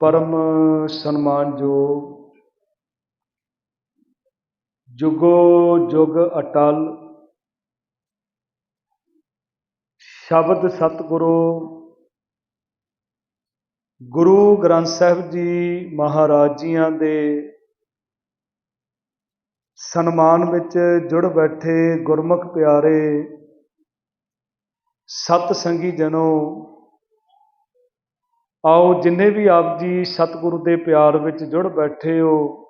ਪਰਮ ਸਨਮਾਨਯੋਗ ਜੁਗੋ ਜੁਗ ਅਟਲ ਸ਼ਬਦ ਸਤਿਗੁਰੂ ਗੁਰੂ ਗ੍ਰੰਥ ਸਾਹਿਬ ਜੀ ਮਹਾਰਾਜ ਜੀਆਂ ਦੇ ਸਨਮਾਨ ਵਿੱਚ ਜੁੜ ਬੈਠੇ ਗੁਰਮੁਖ ਪਿਆਰੇ ਸਤ ਸੰਗੀ ਜਨੋ ਆਓ ਜਿੰਨੇ ਵੀ ਆਪ ਜੀ ਸਤਿਗੁਰੂ ਦੇ ਪਿਆਰ ਵਿੱਚ ਜੁੜ ਬੈਠੇ ਹੋ,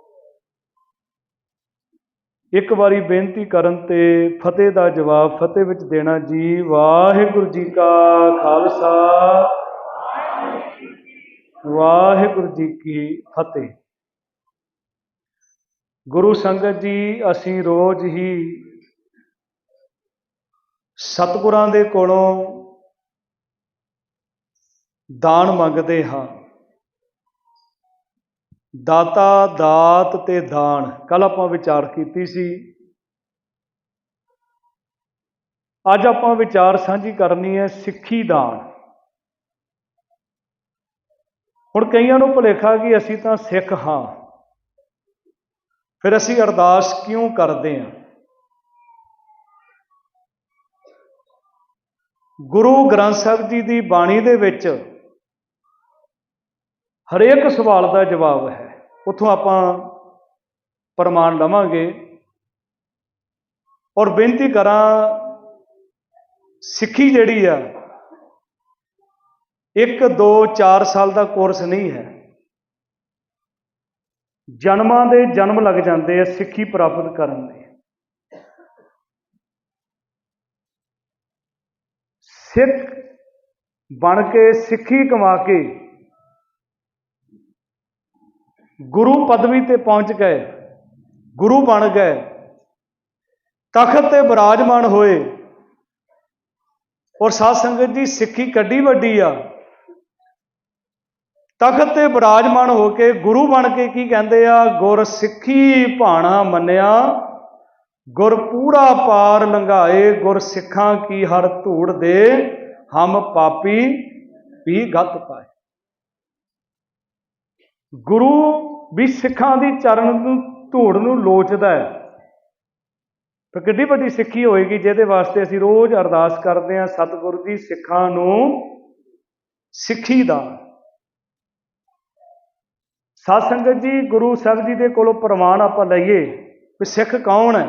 ਇੱਕ ਵਾਰੀ ਬੇਨਤੀ ਕਰਨ ਤੇ ਫਤਿਹ ਦਾ ਜਵਾਬ ਫਤਿਹ ਵਿੱਚ ਦੇਣਾ ਜੀ। ਵਾਹਿਗੁਰੂ ਜੀ ਕਾ ਖਾਲਸਾ। ਵਾਹਿਗੁਰੂ ਜੀ ਕੀ ਫਤਿਹ। ਗੁਰੂ ਸੰਗਤ ਜੀ, ਅਸੀਂ ਰੋਜ਼ ਹੀ ਸਤਿਗੁਰਾਂ ਦੇ ਕੋਲੋਂ ਦਾਨ ਮੰਗਦੇ ਹਾਂ। ਦਾਤਾ, ਦਾਤ ਤੇ ਦਾਨ। ਕੱਲ ਆਪਾਂ ਵਿਚਾਰ ਕੀਤੀ ਸੀ। ਅੱਜ ਆਪਾਂ ਵਿਚਾਰ ਸਾਂਝੀ ਕਰਨੀ ਹੈ ਸਿੱਖੀ ਦਾਨ। ਹੁਣ ਕਈਆਂ ਨੂੰ ਭੁਲੇਖਾ ਕਿ ਅਸੀਂ ਤਾਂ ਸਿੱਖ ਹਾਂ। ਫਿਰ ਅਸੀਂ ਅਰਦਾਸ ਕਿਉਂ ਕਰਦੇ ਹਾਂ? ਗੁਰੂ ਗ੍ਰੰਥ ਸਾਹਿਬ ਜੀ ਦੀ ਬਾਣੀ ਦੇ ਵਿੱਚ ਹਰੇਕ ਸਵਾਲ ਦਾ ਜਵਾਬ ਹੈ। ਉੱਥੋਂ ਆਪਾਂ ਪ੍ਰਮਾਣ ਲਵਾਂਗੇ। ਔਰ ਬੇਨਤੀ ਕਰਾਂ, ਸਿੱਖੀ ਜਿਹੜੀ ਆ, ਇੱਕ, ਦੋ, ਚਾਰ ਸਾਲ ਦਾ ਕੋਰਸ ਨਹੀਂ ਹੈ। ਜਨਮਾਂ ਦੇ ਜਨਮ ਲੱਗ ਜਾਂਦੇ ਆ ਸਿੱਖੀ ਪ੍ਰਾਪਤ ਕਰਨ ਦੇ। ਸਿੱਖ ਬਣ ਕੇ ਸਿੱਖੀ ਕਮਾ ਕੇ ਗੁਰੂ ਪਦਵੀ ਤੇ ਪਹੁੰਚ ਗਏ, ਗੁਰੂ ਬਣ ਗਏ, ਤਖਤ ਤੇ ਬਿਰਾਜਮਾਨ ਹੋਏ। ਔਰ ਸਾਧ ਸੰਗਤ ਦੀ ਸਿੱਖੀ ਕੱਢੀ ਵੱਡੀ ਆ। ਤਖਤ ਤੇ ਬਿਰਾਜਮਾਨ ਹੋ ਕੇ ਗੁਰੂ ਬਣ ਕੇ ਕੀ ਕਹਿੰਦੇ ਆ? ਗੁਰ ਸਿੱਖੀ ਭਾਣਾ ਮੰਨਿਆ, ਗੁਰ ਪੂਰਾ ਪਾਰ ਲੰਘਾਏ, ਗੁਰ ਸਿੱਖਾਂ ਕੀ ਹਰ ਧੂੜ ਦੇ, ਹਮ ਪਾਪੀ ਵੀ ਗਤ ਪਾਏ। ਗੁਰੂ ਵੀ ਸਿੱਖਾਂ ਦੀ ਚਰਨ ਨੂੰ, ਧੂੜ ਨੂੰ ਲੋਚਦਾ ਹੈ। ਤਾਂ ਕਿੱਡੀ ਵੱਡੀ ਸਿੱਖੀ ਹੋਏਗੀ ਜਿਹਦੇ ਵਾਸਤੇ ਅਸੀਂ ਰੋਜ਼ ਅਰਦਾਸ ਕਰਦੇ ਹਾਂ, ਸਤਿਗੁਰੂ ਜੀ ਸਿੱਖਾਂ ਨੂੰ ਸਿੱਖੀ ਦਾ ਸਾਧ ਸੰਗਤ ਜੀ, ਗੁਰੂ ਸਾਹਿਬ ਜੀ ਦੇ ਕੋਲੋਂ ਪ੍ਰਮਾਣ ਆਪਾਂ ਲਈਏ ਕਿ ਸਿੱਖ ਕੌਣ ਹੈ?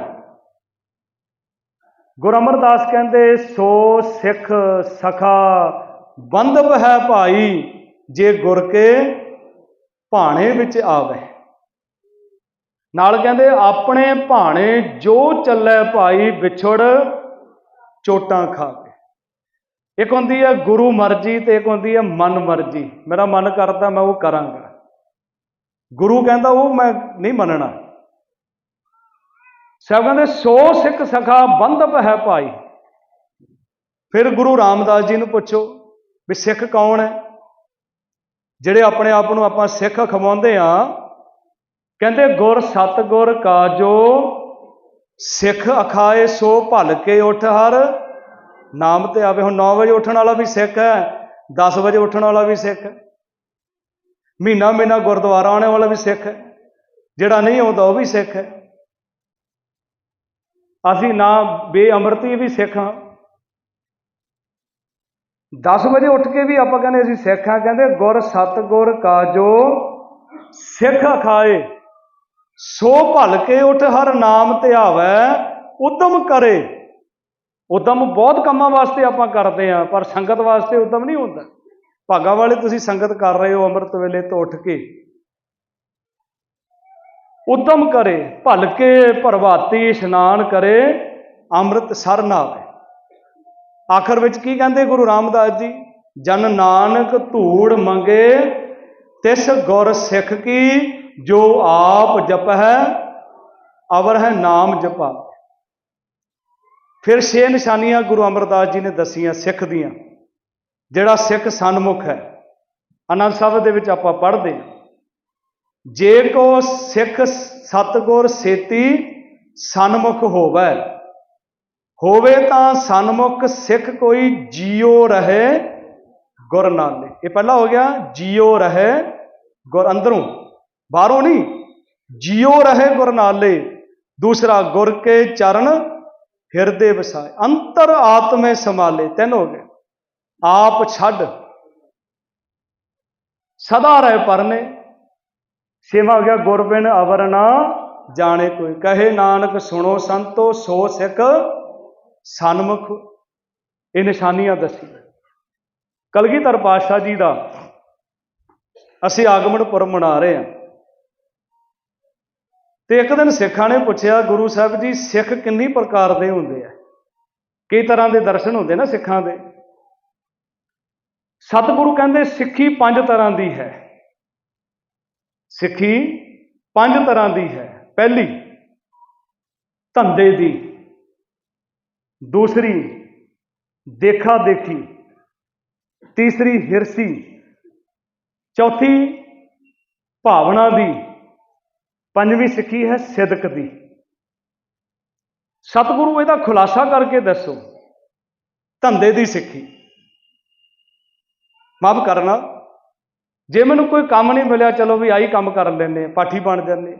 ਗੁਰ ਅਮਰਦਾਸ ਕਹਿੰਦੇ, ਸੋ ਸਿੱਖ ਸਖਾ, ਬੰਧਪ ਹੈ ਭਾਈ, ਜੇ ਗੁਰ ਕੇ ਭਾਣੇ ਵਿੱਚ ਆਵੇ। ਨਾਲ ਕਹਿੰਦੇ, ਆਪਣੇ ਭਾਣੇ ਜੋ ਚੱਲੇ ਭਾਈ ਵਿਛੜ ਚੋਟਾਂ ਖਾ ਕੇ। ਇੱਕ ਹੁੰਦੀ ਹੈ ਗੁਰੂ ਮਰਜ਼ੀ ਤੇ ਇੱਕ ਹੁੰਦੀ ਹੈ ਮਨ ਮਰਜ਼ੀ। ਮੇਰਾ ਮਨ ਕਰਦਾ ਮੈਂ ਉਹ ਕਰਾਂਗਾ। ਗੁਰੂ ਕਹਿੰਦਾ ਉਹ ਮੈਂ ਨਹੀਂ ਮੰਨਣਾ। ਸਾਹਿਬ ਕਹਿੰਦੇ, ਸੋ ਸਿੱਖ ਸਖਾ ਬੰਧਪ ਹੈ ਭਾਈ। ਫਿਰ ਗੁਰੂ ਰਾਮਦਾਸ ਜੀ ਨੂੰ ਪੁੱਛੋ ਵੀ ਸਿੱਖ ਕੌਣ ਹੈ? ਜਿਹੜੇ ਆਪਣੇ ਆਪ ਨੂੰ ਆਪਾਂ ਸਿੱਖ ਖਵਾਉਂਦੇ ਆ ਕਹਿੰਦੇ ਗੁਰ ਸਤਗੁਰ ਕਾਜੋ, ਸਿੱਖ ਅਖਾਏ ਸੋ ਭਲ ਕੇ ਉੱਠ ਹਰ। ਨਾਮ ਤੇ ਆਵੇ, ਹੁਣ 9 ਵਜੇ ਉੱਠਣ ਵਾਲਾ ਵੀ ਸਿੱਖ ਹੈ 10 ਵਜੇ ਉੱਠਣ ਵਾਲਾ ਵੀ ਸਿੱਖ ਹੈ। ਮਹੀਨਾ ਮਹੀਨਾ ਗੁਰਦੁਆਰਾ ਆਉਣ ਵਾਲਾ ਵੀ ਸਿੱਖ ਹੈ, ਜਿਹੜਾ ਨਹੀਂ ਆਉਂਦਾ ਉਹ ਵੀ ਸਿੱਖ ਹੈ। ਅਸੀਂ ਨਾ ਬੇਅਮਰਤੀ ਵੀ ਸਿੱਖ ਹਾਂ। 10 ਵਜੇ ਉੱਠ ਕੇ ਵੀ ਆਪਾਂ ਕਹਿੰਦੇ ਅਸੀਂ ਸਿੱਖ ਹਾਂ ਕਹਿੰਦੇ ਗੁਰ ਸਤਗੁਰ ਕਾਜੋ ਸਿੱਖ ਖਾਏ ਸੋ ਭਲ ਕੇ ਉਠ ਹਰ ਨਾਮ ਤੇ ਧਿਆਵੈ ਉਦਮ ਕਰੇ। ਉਦਮ ਬਹੁਤ ਕੰਮਾਂ ਵਾਸਤੇ ਆਪਾਂ ਕਰਦੇ ਆਂ, ਪਰ ਸੰਗਤ ਵਾਸਤੇ ਉਦਮ ਨਹੀਂ ਹੁੰਦਾ। ਭਾਗਾ ਵਾਲੇ ਤੁਸੀਂ ਸੰਗਤ ਕਰ ਰਹੇ ਹੋ ਅੰਮ੍ਰਿਤ ਵੇਲੇ ਤੋਂ ਉੱਠ ਕੇ। ਉਦਮ ਕਰੇ, ਭਲ ਕੇ ਪ੍ਰਭਾਤੀ ਇਸ਼ਨਾਨ ਕਰੇ ਅੰਮ੍ਰਿਤ ਸਰ ਨਾਵੇ। ਆਖਰ ਵਿੱਚ ਕੀ ਕਹਿੰਦੇ ਗੁਰੂ ਰਾਮਦਾਸ ਜੀ? ਜਨ ਨਾਨਕ ਧੂੜ ਮੰਗੇ, ਤਿਸ ਗੁਰ ਸਿੱਖ ਕੀ, ਜੋ ਆਪ ਜਪਹਿ, ਅਵਰ ਹੈ ਨਾਮ ਜਪਾ। ਫਿਰ ਛੇ ਨਿਸ਼ਾਨੀਆਂ ਗੁਰੂ ਅਮਰਦਾਸ ਜੀ ਨੇ ਦਸੀਆਂ ਸਿੱਖ ਦੀਆਂ, ਜਿਹੜਾ ਸਿੱਖ ਸਨਮੁਖ ਹੈ। ਆਨੰਦ ਸਾਹਿਬ ਦੇ ਵਿੱਚ ਆਪਾਂ ਪੜ੍ਹਦੇ ਹਾਂ। ਜੇ ਕੋ ਸਿੱਖ ਸਤਗੁਰ ਸੇਤੀ, ਸਨਮੁਖ ਹੋਵੇ। ਹੋਵੇ ਤਾਂ ਸਨਮੁਖ ਸਿੱਖ ਕੋਈ ਜਿਉ ਰਹੇ ਗੁਰ ਨਾਲੇ ਇਹ ਪਹਿਲਾ ਹੋ ਗਿਆ, ਜਿਉ ਰਹੇ ਗੁਰ ਅੰਦਰੋਂ। ਬਾਹਰੋਂ ਨਹੀਂ, ਜਿਉ ਰਹੇ ਗੁਰ ਨਾਲੇ। ਦੂਸਰਾ, ਗੁਰ ਕੇ ਚਰਨ ਹਿਰਦੇ ਵਸਾਏ। ਅੰਤਰ ਆਤਮੇ ਸਮਾਲੇ ਤਿੰਨ ਹੋ ਗਏ। ਆਪ ਛੱਡ। ਸਦਾ ਰਹਿ ਪਰਨੇ। ਸੇਵਾ ਹੋ ਗਿਆ ਗੁਰ ਬਿਨ ਅਵਰ ਨਾ ਜਾਣੇ ਕੋਈ। ਕਹੇ ਨਾਨਕ ਸੁਣੋ ਸੰਤੋ, ਸੋ ਸਿੱਖ ਸਨਮੁਖ, ਇਹ ਨਿਸ਼ਾਨੀਆਂ ਦੱਸੀ। ਕਲਗੀਧਰ ਪਾਤਸ਼ਾਹ ਜੀ ਦਾ ਅਸੀਂ ਆਗਮਨ ਪੁਰਬ ਮਨਾ ਰਹੇ ਹਾਂ। ਤੇ ਇੱਕ ਦਿਨ ਸਿੱਖਾਂ ਨੇ ਪੁੱਛਿਆ, ਗੁਰੂ ਸਾਹਿਬ ਜੀ, ਸਿੱਖ ਕਿੰਨੀ ਪ੍ਰਕਾਰ ਦੇ ਹੁੰਦੇ ਆ? ਕਈ ਤਰ੍ਹਾਂ ਦੇ ਦਰਸ਼ਨ ਹੁੰਦੇ ਨਾ ਸਿੱਖਾਂ ਦੇ। ਸਤਿਗੁਰੂ ਕਹਿੰਦੇ, ਸਿੱਖੀ ਪੰਜ ਤਰ੍ਹਾਂ ਦੀ ਹੈ। ਸਿੱਖੀ ਪੰਜ ਤਰ੍ਹਾਂ ਦੀ ਹੈ। ਪਹਿਲੀ, ਧੰਦੇ ਦੀ। ਦੂਸਰੀ, ਦੇਖਾ ਦੇਖੀ। ਤੀਸਰੀ, ਹਿਰਸੀ। ਚੌਥੀ, ਭਾਵਨਾ ਦੀ। ਪੰਜਵੀਂ ਸਿੱਖੀ ਹੈ ਸਿਦਕ ਦੀ। ਸਤਿਗੁਰੂ ਇਹਦਾ ਖੁਲਾਸਾ ਕਰਕੇ ਦੱਸੋ। ਧੰਦੇ ਦੀ ਸਿੱਖੀ। ਮਾਫ ਕਰਨਾ। ਜੇ ਮੈਨੂੰ ਕੋਈ ਕੰਮ ਨਹੀਂ ਮਿਲਿਆ, ਚਲੋ ਵੀ ਆਹੀ ਕੰਮ ਕਰ ਲੈਂਦੇ ਪਾਠੀ ਬਣ ਜਾਂਦੇ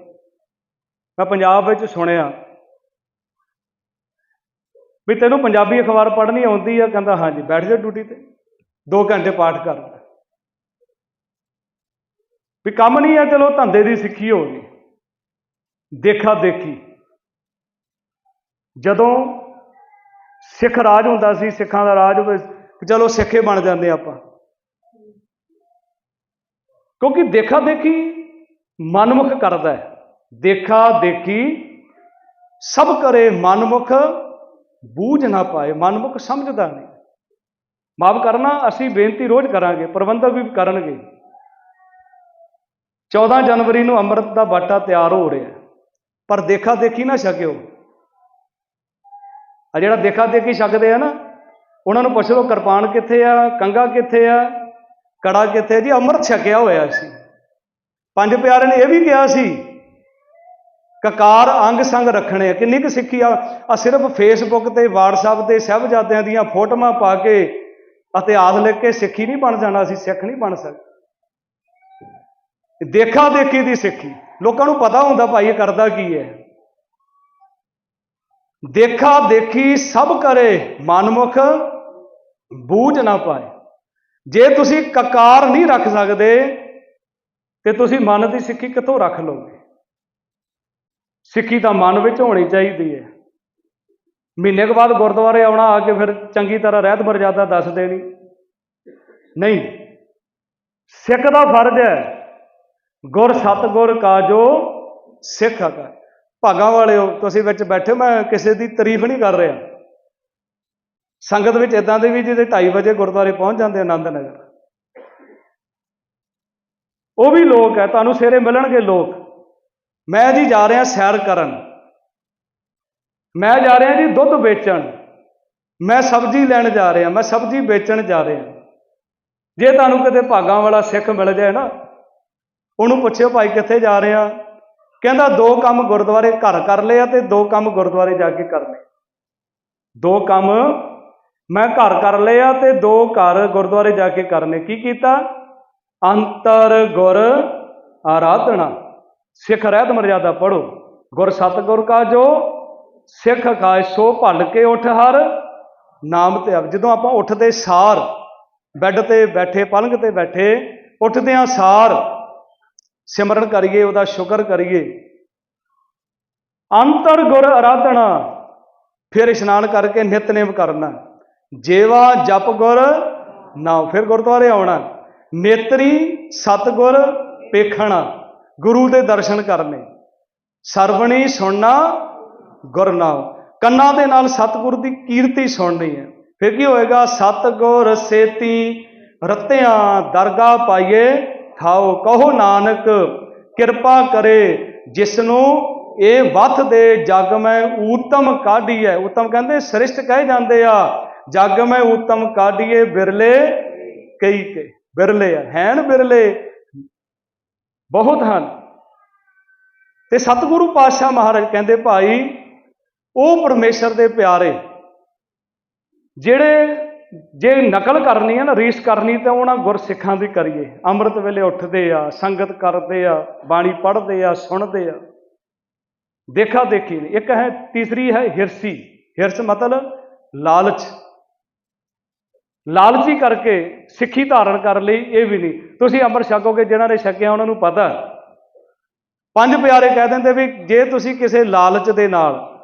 ਮੈਂ ਪੰਜਾਬ ਵਿੱਚ ਸੁਣਿਆ ਵੀ ਤੈਨੂੰ ਪੰਜਾਬੀ ਅਖਬਾਰ ਪੜ੍ਹਨੀ ਆਉਂਦੀ ਆ, ਕਹਿੰਦਾ ਹਾਂਜੀ, ਬੈਠ ਜਾ ਡਿਊਟੀ ਤੇ। 2 ਘੰਟੇ ਪਾਠ ਕਰ। ਲੈ ਵੀ ਕੰਮ ਨਹੀਂ ਆ, ਚਲੋ ਧੰਦੇ ਦੀ ਸਿੱਖੀ ਹੋ ਗਈ। ਦੇਖਾ ਦੇਖੀ। ਜਦੋਂ ਸਿੱਖ ਰਾਜ ਹੁੰਦਾ ਸੀ, ਸਿੱਖਾਂ ਦਾ ਰਾਜ ਚਲੋ ਸਿੱਖੇ ਬਣ ਜਾਂਦੇ ਆਪਾਂ। ਕਿਉਂਕਿ ਦੇਖਾ ਦੇਖੀ ਮਨਮੁਖ ਕਰਦਾ ਹੈ। ਦੇਖਾ ਦੇਖੀ ਸਭ ਕਰੇ ਮਨਮੁਖ ਬੂਝ ਨਾ ਪਾਏ, ਮਨਮੁਖ ਸਮਝਦਾ ਨਹੀਂ। ਮਾਫ ਕਰਨਾ, ਅਸੀਂ ਬੇਨਤੀ ਰੋਜ਼ ਕਰਾਂਗੇ, ਪ੍ਰਬੰਧਕ ਵੀ ਕਰਨਗੇ। 14 ਜਨਵਰੀ ਨੂੰ ਅੰਮ੍ਰਿਤ ਦਾ ਬਾਟਾ ਤਿਆਰ ਹੋ ਰਿਹਾ ਪਰ ਦੇਖਾ ਦੇਖੀ ਨਾ ਛਕਿਓ। ਆ ਜਿਹੜਾ ਦੇਖਾ ਦੇਖੀ ਛਕਦੇ ਆ ਨਾ, ਉਹਨਾਂ ਨੂੰ ਪੁੱਛ ਲਓ, ਕਿਰਪਾਨ ਕਿੱਥੇ ਆ ਕੰਗਾ ਕਿੱਥੇ ਆ, ਕੜਾ ਕਿੱਥੇ ਜੀ ਅੰਮ੍ਰਿਤ ਛਕਿਆ ਹੋਇਆ ਸੀ। ਪੰਜ ਪਿਆਰੇ ਨੇ ਇਹ ਵੀ ਕਿਹਾ ਸੀ ਕਕਾਰ ਅੰਗ ਸੰਗ ਰੱਖਣੇ। ਆ ਕਿੰਨੀ ਕੁ ਸਿੱਖੀ ਆ। ਆ ਸਿਰਫ ਫੇਸਬੁੱਕ ਤੇ, WhatsApp ਤੇ, ਸਾਹਿਬਜ਼ਾਦਿਆਂ ਦੀਆਂ ਫੋਟੋਆਂ ਪਾ ਕੇ ਇਤਿਹਾਸ ਲਿਖ ਕੇ ਸਿੱਖੀ ਨਹੀਂ ਬਣ ਜਾਣਾ, ਅਸੀਂ ਸਿੱਖ ਨਹੀਂ ਬਣ ਸਕਦੇ। ਦੇਖਾ ਦੇਖੀ ਦੀ ਸਿੱਖੀ। ਲੋਕਾਂ ਨੂੰ ਪਤਾ ਹੁੰਦਾ ਭਾਈ ਇਹ ਕਰਦਾ ਕੀ ਹੈ। ਦੇਖਾ ਦੇਖੀ ਸਭ ਕਰੇ, ਮਨਮੁਖ ਬੂਝ ਨਾ ਪਾਏ। ਜੇ ਤੁਸੀਂ ਕਕਾਰ ਨਹੀਂ ਰੱਖ ਸਕਦੇ, ਤੇ ਤੁਸੀਂ ਮਨ ਦੀ ਸਿੱਖੀ ਕਿੱਥੋਂ ਰੱਖ ਲਓਗੇ? ਸਿੱਖੀ ਤਾਂ ਮਨ ਵਿੱਚ ਹੋਣੀ ਚਾਹੀਦੀ ਹੈ। ਮਹੀਨੇ ਕੁ ਬਾਅਦ ਗੁਰਦੁਆਰੇ ਆਉਣਾ, ਆ ਕੇ ਫਿਰ ਚੰਗੀ ਤਰ੍ਹਾਂ ਰਹਿਤ ਮਰਜ਼ਾਦਾ ਦੱਸ ਦੇਣੀ ਨਹੀਂ। ਸਿੱਖ ਦਾ ਫਰਜ਼ ਹੈ, ਗੁਰ ਸਤਗੁਰ ਕਾਜੋ ਸਿੱਖ ਹੈ। ਭਾਗਾਂ ਵਾਲਿਓ, ਤੁਸੀਂ ਵਿੱਚ ਬੈਠੇ ਮੈਂ ਕਿਸੇ ਦੀ ਤਾਰੀਫ ਨਹੀਂ ਕਰ ਰਿਹਾ। ਸੰਗਤ ਵਿੱਚ ਇਦਾਂ ਦੇ ਵੀ ਜਿਹਦੇ 2:30 ਵਜੇ ਗੁਰਦੁਆਰੇ ਪਹੁੰਚ ਜਾਂਦੇ ਆਨੰਦ ਨਗਰ ਉਹ ਵੀ ਲੋਕ ਹੈ, ਤੁਹਾਨੂੰ ਸਵੇਰੇ ਮਿਲਣਗੇ ਲੋਕ। ਮੈਂ ਜੀ ਜਾ ਰਿਹਾ ਸੈਰ ਕਰਨ। ਮੈਂ ਜਾ ਰਿਹਾ ਜੀ ਦੁੱਧ ਵੇਚਣ। ਮੈਂ ਸਬਜ਼ੀ ਲੈਣ ਜਾ ਰਿਹਾ, ਮੈਂ ਸਬਜ਼ੀ ਵੇਚਣ ਜਾ ਰਿਹਾ। ਜੇ ਤੁਹਾਨੂੰ ਕਿਤੇ ਭਾਗਾਂ ਵਾਲਾ ਸਿੱਖ ਮਿਲ ਜਾਏ ਨਾ, ਉਹਨੂੰ ਪੁੱਛਿਓ ਭਾਈ ਕਿੱਥੇ ਜਾ ਰਿਹਾ ਕਹਿੰਦਾ ਦੋ ਕੰਮ ਗੁਰਦੁਆਰੇ ਘਰ ਕਰ ਲਏ ਆ ਤੇ ਦੋ ਕੰਮ ਗੁਰਦੁਆਰੇ ਜਾ ਕੇ ਕਰਨੇ ਦੋ ਕੰਮ ਮੈਂ ਘਰ ਕਰ ਲਏ ਆ ਤੇ ਦੋ ਘਰ ਗੁਰਦੁਆਰੇ ਜਾ ਕੇ ਕਰਨੇ। ਕੀ ਕੀਤਾ? ਅੰਤਰ ਗੁਰ ਆਰਾਧਨਾ। ਸਿੱਖ ਰਹਿਤ ਮਰਜ਼ਾਦਾ ਪੜੋ ਗੁਰ ਸਤਗੁਰ ਕਾ ਜੋ, ਸਿੱਖ ਖਾਏ ਸੋ ਭੱਲ ਕੇ ਉੱਠ ਹਰ। ਨਾਮ ਤੇ ਜਦੋਂ ਆਪਾਂ ਉੱਠਦੇ ਸਾਰ, ਬੈੱਡ ਤੇ ਬੈਠੇ, ਪਲੰਘ ਤੇ ਬੈਠੇ ਉੱਠਦਿਆਂ ਸਾਰ। ਸਿਮਰਨ ਕਰੀਏ, ਉਹਦਾ ਸ਼ੁਕਰ ਕਰੀਏ। ਅੰਤਰ ਗੁਰ ਆਰਾਧਨਾ ਫਿਰ ਇਸ਼ਨਾਨ ਕਰਕੇ ਨਿਤਨੇਮ ਕਰਨਾ। ਜੇਵਾ ਜਪ ਗੁਰ ਨਾ ਫਿਰ ਗੁਰਦੁਆਰੇ ਆਉਣਾ। ਨੇਤਰੀ ਸਤਗੁਰ ਪੇਖਣਾ। ਗੁਰੂ ਦੇ ਦਰਸ਼ਨ ਕਰਨੇ। ਸਰਵਣੀ ਸੁਣਨਾ ਗੁਰਨਾਮ ਕੰਨਾਂ ਦੇ ਨਾਲ ਸਤਿਗੁਰ ਦੀ ਕੀਰਤੀ ਸੁਣਨੀ ਹੈ। ਫਿਰ ਕੀ ਹੋਏਗਾ? ਸਤਗੁਰ ਸੇਤੀ ਰਤਿਆਂ ਦਰਗਾ ਪਾਈਏ ਖਾਓ ਕਹੋ ਨਾਨਕ, ਕਿਰਪਾ ਕਰੇ ਜਿਸ ਨੂੰ ਇਹ ਵਥ ਦੇ ਜਗ ਮੈਂ ਊਤਮ ਕਾਢੀ ਹੈ ਊਤਮ ਕਹਿੰਦੇ ਸ੍ਰਿਸ਼ਟ ਕਹੇ ਜਾਂਦੇ ਆ, ਜਗ ਮੈਂ ਊਤਮ ਕਾਢੀਏ, ਬਿਰਲੇ ਕਈ ਕੇ, ਬਿਰਲੇ ਆ। ਹੈਨ ਬਿਰਲੇ ਬਹੁਤ ਹਨ। ਤੇ ਸਤਿਗੁਰੂ ਪਾਤਸ਼ਾਹ ਮਹਾਰਾਜ ਕਹਿੰਦੇ, ਭਾਈ, ਉਹ ਪਰਮੇਸ਼ਰ ਦੇ ਪਿਆਰੇ, ਜਿਹੜੇ ਜੇ ਨਕਲ ਕਰਨੀ ਹੈ ਨਾ, ਰੀਸ ਕਰਨੀ, ਤਾਂ ਉਹਨਾਂ ਗੁਰਸਿੱਖਾਂ ਦੀ ਕਰੀਏ। ਅੰਮ੍ਰਿਤ ਵੇਲੇ ਉੱਠਦੇ ਆ, ਸੰਗਤ ਕਰਦੇ ਆ, ਬਾਣੀ ਪੜ੍ਹਦੇ ਆ, ਸੁਣਦੇ ਆ। ਦੇਖਾ ਦੇਖੀ ਨਹੀਂ ਇੱਕ ਹੈ ਤੀਸਰੀ ਹੈ ਹਿਰਸੀ। ਹਿਰਸ ਮਤਲਬ ਲਾਲਚ। ਲਾਲਚੀ ਕਰਕੇ ਸਿੱਖੀ ਧਾਰਨ ਕਰ ਲਈ, ਇਹ ਵੀ ਨਹੀਂ। ਤੁਸੀਂ ਅੰਮ੍ਰਿਤ ਛਕੋਗੇ ਜਿਹਨਾਂ ਨੇ ਛਕਿਆ ਉਹਨਾਂ ਨੂੰ ਪਤਾ। ਪੰਜ ਪਿਆਰੇ ਕਹਿ ਦਿੰਦੇ ਵੀ ਜੇ ਤੁਸੀਂ ਕਿਸੇ ਲਾਲਚ ਦੇ ਨਾਲ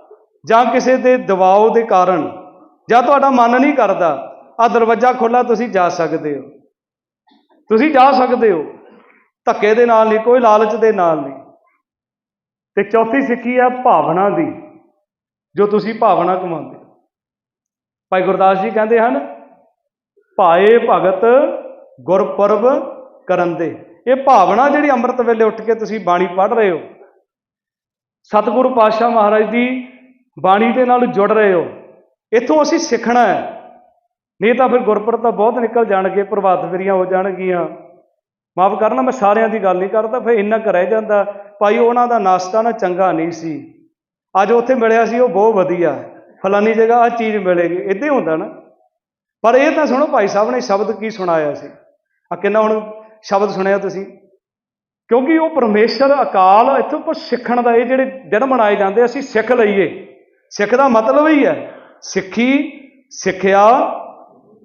ਜਾਂ ਕਿਸੇ ਦੇ ਦਬਾਅ ਦੇ ਕਾਰਨ ਜਾਂ ਤੁਹਾਡਾ ਮਨ ਨਹੀਂ ਕਰਦਾ ਆ ਦਰਵਾਜ਼ਾ ਖੁੱਲਾ ਤੁਸੀਂ ਜਾ ਸਕਦੇ ਹੋ। ਤੁਸੀਂ ਜਾ ਸਕਦੇ ਹੋ। ਧੱਕੇ ਦੇ ਨਾਲ ਨਹੀਂ, ਕੋਈ ਲਾਲਚ ਦੇ ਨਾਲ ਨਹੀਂ। ਤੇ ਚੌਥੀ ਸਿੱਖੀ ਹੈ ਭਾਵਨਾ ਦੀ, ਜੋ ਤੁਸੀਂ ਭਾਵਨਾ ਕਮਾਉਂਦੇ ਹੋ। ਭਾਈ ਗੁਰਦਾਸ ਜੀ ਕਹਿੰਦੇ ਹਨ, ਭਾਏ ਭਗਤ ਗੁਰਪੁਰਬ ਕਰਨ ਦੇ। ਇਹ ਭਾਵਨਾ ਜਿਹੜੀ ਅੰਮ੍ਰਿਤ ਵੇਲੇ ਉੱਠ ਕੇ ਤੁਸੀਂ ਬਾਣੀ ਪੜ੍ਹ ਰਹੇ ਹੋ, ਸਤਿਗੁਰੂ ਪਾਤਸ਼ਾਹ ਮਹਾਰਾਜ ਦੀ ਬਾਣੀ ਦੇ ਨਾਲ ਜੁੜ ਰਹੇ ਹੋ, ਇੱਥੋਂ ਅਸੀਂ ਸਿੱਖਣਾ ਹੈ। ਨਹੀਂ ਤਾਂ ਫਿਰ ਗੁਰਪੁਰਬ ਤਾਂ ਬਹੁਤ ਨਿਕਲ ਜਾਣਗੇ, ਪ੍ਰਭਾਤ ਫੇਰੀਆਂ ਹੋ ਜਾਣਗੀਆਂ। ਮਾਫ ਕਰਨਾ, ਮੈਂ ਸਾਰਿਆਂ ਦੀ ਗੱਲ ਨਹੀਂ ਕਰਦਾ, ਫਿਰ ਇੰਨਾ ਕੁ ਰਹਿ ਜਾਂਦਾ। ਭਾਈ, ਉਹਨਾਂ ਦਾ ਨਾਸਤਾ ਨਾ ਚੰਗਾ ਨਹੀਂ ਸੀ। ਅੱਜ ਉੱਥੇ ਮਿਲਿਆ ਸੀ, ਉਹ ਬਹੁਤ ਵਧੀਆ। ਫਲਾਨੀ ਜਗ੍ਹਾ ਆ ਚੀਜ਼ ਮਿਲੇਗੀ। ਇਦਾਂ ਹੀ ਹੁੰਦਾ ਨਾ। ਪਰ ਇਹ ਤਾਂ ਸੁਣੋ, ਭਾਈ ਸਾਹਿਬ ਨੇ ਸ਼ਬਦ ਕੀ ਸੁਣਾਇਆ ਸੀ? ਆ ਕਿੰਨਾ ਹੁਣ ਸ਼ਬਦ ਸੁਣਿਆ ਤੁਸੀਂ? ਕਿਉਂਕਿ ਉਹ ਪਰਮੇਸ਼ਰ, ਅਕਾਲ, ਇੱਥੋਂ ਕੁਝ ਸਿੱਖਣ ਦਾ, ਇਹ ਜਿਹੜੇ ਦਿਨ ਮਨਾਏ ਜਾਂਦੇ, ਅਸੀਂ ਸਿੱਖ ਲਈਏ। ਸਿੱਖ ਦਾ ਮਤਲਬ ਹੀ ਹੈ, ਸਿੱਖੀ, ਸਿੱਖਿਆ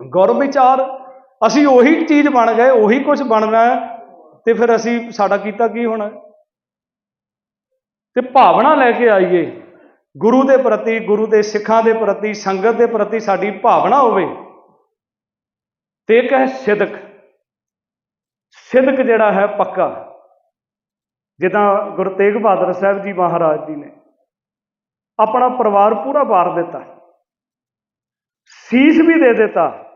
ਗੁਰ ਵਿਚਾਰ ਅਸੀਂ ਉਹੀ ਚੀਜ਼ ਬਣ ਗਏ, ਉਹੀ ਕੁਝ ਬਣਨਾ ਹੈ, ਤੇ ਫਿਰ ਅਸੀਂ ਸਾਡਾ ਕੀਤਾ ਕੀ ਹੋਣਾ? ਹੈ? ਤੇ ਭਾਵਨਾ ਲੈ ਕੇ ਆਈਏ। ਗੁਰੂ ਦੇ ਪ੍ਰਤੀ, ਗੁਰੂ ਦੇ ਸਿੱਖਾਂ ਦੇ ਪ੍ਰਤੀ, ਸੰਗਤ ਦੇ ਪ੍ਰਤੀ ਸਾਡੀ ਭਾਵਨਾ ਹੋਵੇ। ਤੇ ਇੱਕ ਹੈ ਸਿਦਕ। ਸਿਦਕ ਜਿਹੜਾ ਹੈ ਪੱਕਾ। ਜਿੱਦਾਂ ਗੁਰੂ ਤੇਗ ਬਹਾਦਰ ਸਾਹਿਬ ਜੀ ਮਹਾਰਾਜ ਜੀ ਨੇ ਆਪਣਾ ਪਰਿਵਾਰ ਪੂਰਾ ਵਾਰ ਦਿੱਤਾ। ਸੀਸ ਵੀ ਦੇ ਦਿੱਤਾ।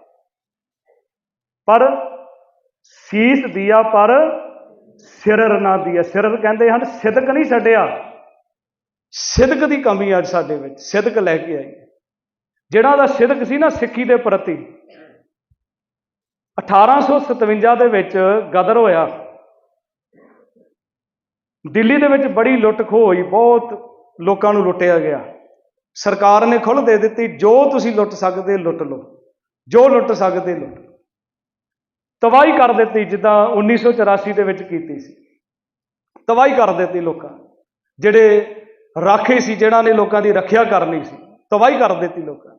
ਪਰ ਸੀਸ ਦਿਆ, ਪਰ ਸਿਰਰ ਨਾ ਦਿਆ। ਸਿਰਰ ਕਹਿੰਦੇ ਹਨ ਸਿਦਕ ਨਹੀਂ ਛੱਡਿਆ। ਸਿਦਕ ਦੀ ਕਮੀ ਅੱਜ ਸਾਡੇ ਵਿੱਚ ਸਿਦਕ ਲੈ ਕੇ ਆਈ। ਜਿਹੜਾ ਦਾ ਸਿਦਕ ਸੀ ਨਾ ਸਿੱਖੀ ਦੇ ਪ੍ਰਤੀ 1857 ਦੇ ਵਿੱਚ ਗਦਰ ਹੋਇਆ। ਦਿੱਲੀ ਦੇ ਵਿੱਚ ਬੜੀ ਲੁੱਟ ਖੋਹ ਹੋਈ ਬਹੁਤ ਲੋਕਾਂ ਨੂੰ ਲੁੱਟਿਆ ਗਿਆ। ਸਰਕਾਰ ਨੇ ਖੁੱਲ੍ਹ ਦੇ ਦਿੱਤੀ, ਜੋ ਤੁਸੀਂ ਲੁੱਟ ਸਕਦੇ ਲੁੱਟ ਲਓ। ਜੋ ਲੁੱਟ ਸਕਦੇ ਲੁੱਟ। ਲਓ। ਤਬਾਹੀ ਕਰ ਦਿੱਤੀ ਜਿੱਦਾਂ 1984 ਦੇ ਵਿੱਚ ਕੀਤੀ ਸੀ। ਤਬਾਹੀ ਕਰ ਦਿੱਤੀ ਲੋਕਾਂ। ਜਿਹੜੇ ਰਾਖੇ ਸੀ ਜਿਹਨਾਂ ਨੇ ਲੋਕਾਂ ਦੀ ਰੱਖਿਆ ਕਰਨੀ ਸੀ, ਤਬਾਹੀ ਕਰ ਦਿੱਤੀ ਲੋਕਾਂ।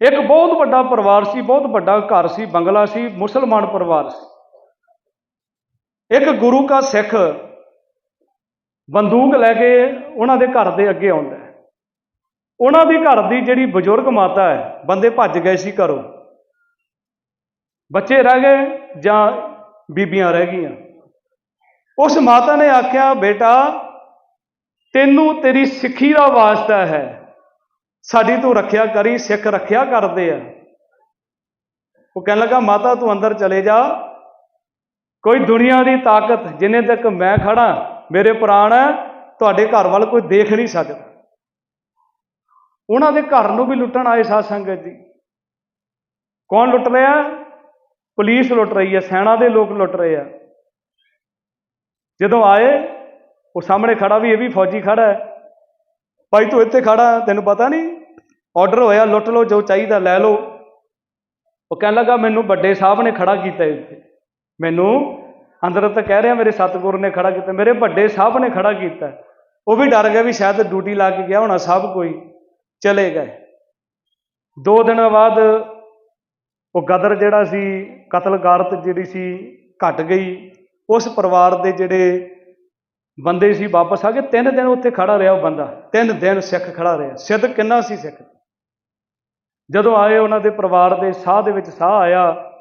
ਇੱਕ ਬਹੁਤ ਵੱਡਾ ਪਰਿਵਾਰ ਸੀ, ਬਹੁਤ ਵੱਡਾ ਘਰ ਸੀ, ਬੰਗਲਾ ਸੀ, ਮੁਸਲਮਾਨ ਪਰਿਵਾਰ ਸੀ। ਇੱਕ ਗੁਰੂ ਕਾ ਸਿੱਖ ਬੰਦੂਕ ਲੈ ਕੇ ਉਹਨਾਂ ਦੇ ਘਰ ਦੇ ਅੱਗੇ ਆਉਂਦਾ ਉਹਨਾਂ ਦੀ ਘਰ ਦੀ ਜਿਹੜੀ ਬਜ਼ੁਰਗ ਮਾਤਾ ਹੈ, ਬੰਦੇ ਭੱਜ ਗਏ ਸੀ ਘਰੋਂ। ਬੱਚੇ ਰਹਿ ਗਏ ਜਾਂ ਬੀਬੀਆਂ ਰਹਿ ਗਈਆਂ। ਉਸ ਮਾਤਾ ਨੇ ਆਖਿਆ, ਬੇਟਾ, ਤੈਨੂੰ ਤੇਰੀ ਸਿੱਖੀ ਦਾ ਵਾਸਤਾ ਹੈ। ਸਾਡੀ ਤੂੰ ਰੱਖਿਆ ਕਰੀ, ਸਿੱਖ ਰੱਖਿਆ ਕਰਦੇ ਆ। ਉਹ ਕਹਿਣ ਲੱਗਾ, ਮਾਤਾ ਤੂੰ ਅੰਦਰ ਚਲੇ ਜਾ। ਕੋਈ ਦੁਨੀਆ ਦੀ ਤਾਕਤ ਜਿੰਨੇ ਤੱਕ ਮੈਂ ਖੜਾ ਮੇਰੇ ਪ੍ਰਾਣ ਹੈ, ਤੁਹਾਡੇ ਘਰ ਵੱਲ ਕੋਈ ਦੇਖ ਨਹੀਂ ਸਕਦਾ। ਉਹਨਾਂ ਦੇ ਘਰ ਨੂੰ ਵੀ ਲੁੱਟਣ ਆਏ ਸਾਧ ਸੰਗਤ ਜੀ। ਕੌਣ ਲੁੱਟ ਰਿਹਾ? ਪੁਲਿਸ ਲੁੱਟ ਰਹੀ ਹੈ, ਸੈਨਾ ਦੇ ਲੋਕ ਲੁੱਟ ਰਹੇ ਆ। ਜਦੋਂ ਆਏ, ਉਹ ਸਾਹਮਣੇ ਖੜਾ ਵੀ, ਇਹ ਵੀ ਫੌਜੀ ਖੜਾ ਹੈ। ਭਾਈ ਤੂੰ ਇੱਥੇ ਖੜਾ, ਤੈਨੂੰ ਪਤਾ ਨਹੀਂ ਆਰਡਰ ਹੋਇਆ, ਲੁੱਟ ਲਓ, ਜੋ ਚਾਹੀਦਾ ਲੈ ਲਓ। ਉਹ ਕਹਿਣ ਲੱਗਾ, ਮੈਨੂੰ ਵੱਡੇ ਸਾਹਿਬ ਨੇ ਖੜਾ ਕੀਤਾ ਇੱਥੇ। ਮੈਨੂੰ ਅੰਦਰ ਤਾਂ ਕਹਿ ਰਿਹਾ, ਮੇਰੇ ਸਤਿਗੁਰ ਨੇ ਖੜਾ ਕੀਤਾ, ਮੇਰੇ ਵੱਡੇ ਸਾਹਿਬ ਨੇ ਖੜਾ ਕੀਤਾ। ਉਹ ਵੀ ਡਰ ਗਿਆ ਵੀ ਸ਼ਾਇਦ ਡਿਊਟੀ ਲਾ ਕੇ ਗਿਆ ਹੋਣਾ ਸਭ ਕੋਈ। ਚਲੇ ਗਏ। ਦੋ ਦਿਨਾਂ ਬਾਅਦ ਉਹ ਗਦਰ ਜਿਹੜਾ ਸੀ, ਕਤਲਗਾਰਤ ਜਿਹੜੀ ਸੀ, ਘਟ ਗਈ। ਉਸ ਪਰਿਵਾਰ ਦੇ ਜਿਹੜੇ ਬੰਦੇ ਸੀ ਵਾਪਸ ਆ ਗਏ, ਤਿੰਨ ਦਿਨ ਉੱਥੇ ਖੜਾ ਰਿਹਾ ਉਹ ਬੰਦਾ। ਤਿੰਨ ਦਿਨ ਸਿੱਖ ਖੜਾ ਰਿਹਾ। ਸਿੱਧ ਕਿੰਨਾ ਸੀ ਸਿੱਖ? ਜਦੋਂ ਆਏ ਉਹਨਾਂ ਦੇ ਪਰਿਵਾਰ ਦੇ, ਸਾਹ ਦੇ ਵਿੱਚ ਸਾਹ ਆਇਆ,